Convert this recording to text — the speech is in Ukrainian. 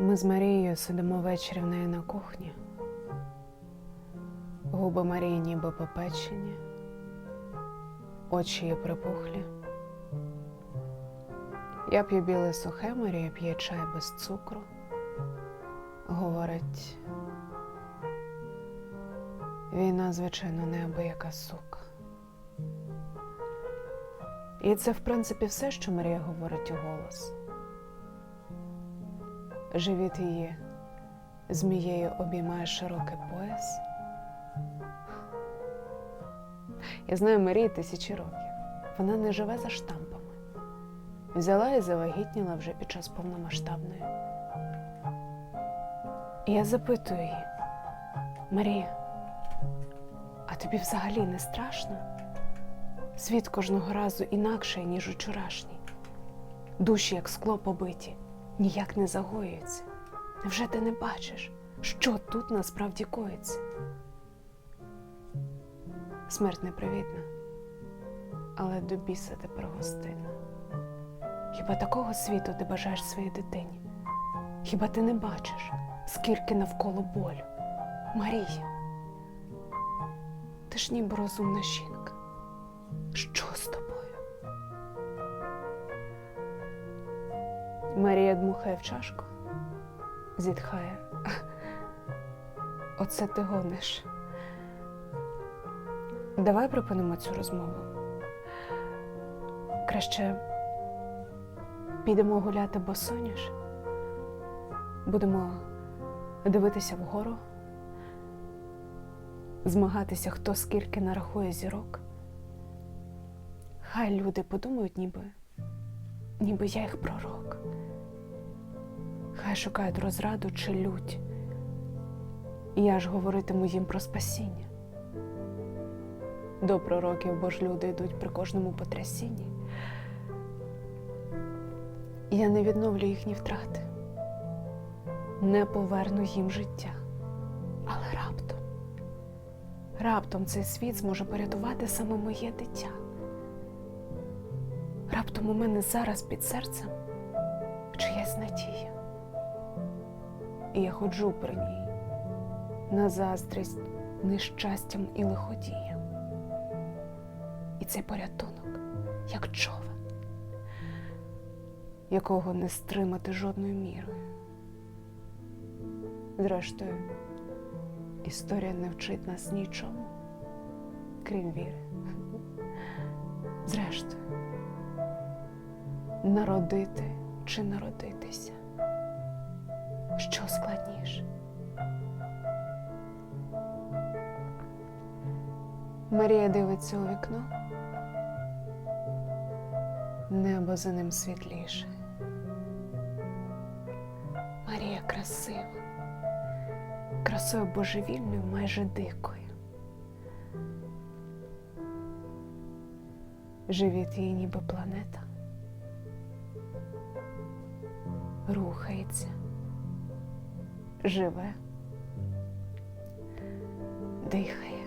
Ми з Марією сидимо ввечері в неї на кухні. Губи Марії ніби попечені, очі її припухлі. Я п'ю біле сухе, Марія п'є чай без цукру. Говорить, війна, звичайно, неабияка сука. І це, в принципі, все, що Марія говорить у голос. Живіт її змією обіймає широкий пояс. Я знаю Марії тисячі років. Вона не живе за штампами. Взяла і завагітніла вже під час повномасштабної. Я запитую її, Марія, а тобі взагалі не страшно? Світ кожного разу інакший, ніж учорашній. Душі, як скло побиті, ніяк не загоюються. Невже ти не бачиш, що тут насправді коїться? Смерть непривітна, але до біса тепер гостинна. Хіба такого світу ти бажаєш своїй дитині? Хіба ти не бачиш, скільки навколо болю? Марія, ти ж ніби розумна жінка. Що з тобою? Марія дмухає в чашку, зітхає. Оце ти гониш. Давай припинимо цю розмову. Краще підемо гуляти босоніж. Будемо дивитися вгору, змагатися, хто скільки нарахує зірок. Хай люди подумають, ніби, ніби я їх пророк. Хай шукають розраду чи лють. І я ж говоритиму їм про спасіння. До пророків, бо ж люди йдуть при кожному потрясінні. Я не відновлю їхні втрати, не поверну їм життя. Але раптом, раптом цей світ зможе порятувати саме моє дитя. Раптом у мене зараз під серцем чиясь надія. І я ходжу при ній на заздрість нещастям і лиходіям. І цей порятунок, як човен, якого не стримати жодною мірою. Зрештою, історія не вчить нас нічому, крім віри. Зрештою, народити чи народитися. Що складніше? Марія дивиться у вікно. Небо за ним світліше. Марія красива, красою божевільною, майже дикою. Живіт її ніби планета. Рухається, живе, дихає.